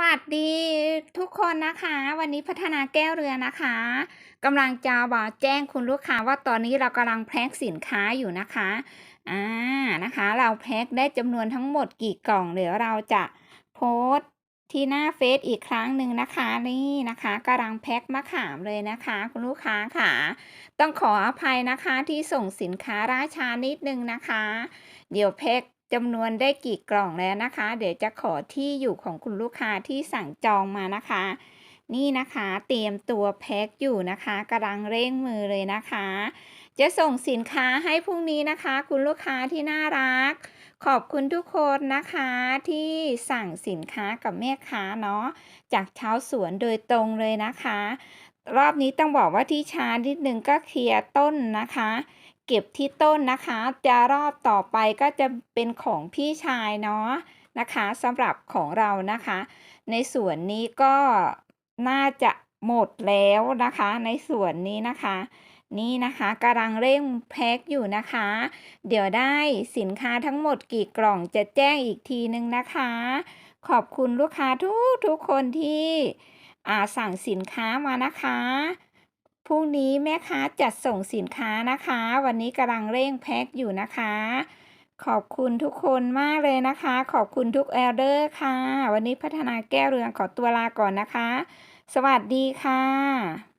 วัสดีทุกคนนะคะ วันนี้พัฒนาแก้วเรือนะคะกำลังจะบอกแจ้งคุณลูกค้าว่าตอนนี้เรากำลังแพ็คสินค้าอยู่นะคะอ่านะคะ เราแพ็คได้จำนวนทั้งหมดกี่กล่องเดี๋ยวเราจะโพสต์ที่หน้าเฟซอีกครั้งหนึ่งนะคะนี่นะคะกำลังแพ็คมะขามเลยนะคะ คุณลูกค้าค่ะ ต้องขออภัยนะคะที่ส่งสินค้าราช้านิดนึงนะคะ เดี๋ยวแพ็ค จำนวนได้กี่กล่องแล้วนะคะ เดี๋ยวจะขอที่อยู่ของคุณลูกค้าที่สั่งจองมานะคะ นี่นะคะเตรียมตัวแพ็คอยู่นะคะกำลังเร่งมือเลยนะคะ จะส่งสินค้าให้พรุ่งนี้นะคะ คุณลูกค้าที่น่ารัก ขอบคุณทุกคนนะคะที่สั่งสินค้ากับแม่ค้าเนาะจากชาวสวนโดยตรงเลยนะคะ รอบนี้ต้องบอกว่าที่ช้านิดนึงก็เคลียร์ต้นนะคะ เก็บที่ต้นนะคะ จะรอบต่อไปก็จะเป็นของพี่ชายเนาะนะคะสำหรับของเรานะคะ ในส่วนนี้ก็น่าจะหมดแล้วนะคะ ในส่วนนี้นะคะ นี่นะคะกำลังเร่งแพ็คอยู่นะคะ เดี๋ยวได้สินค้าทั้งหมดกี่กล่องจะแจ้งอีกทีนึงนะคะ ขอบคุณลูกค้าทุกทุกคนที่สั่งสินค้ามานะคะ พรุ่งนี้แม่ค้าจัดส่งสินค้านะคะ วันนี้กำลังเร่งแพ็คอยู่นะคะ ขอบคุณทุกคนมากเลยนะคะ ขอบคุณทุกแอลเดอร์ค่ะ วันนี้พัฒนาแก้วเรืองขอตัวลาก่อนนะคะ สวัสดีค่ะ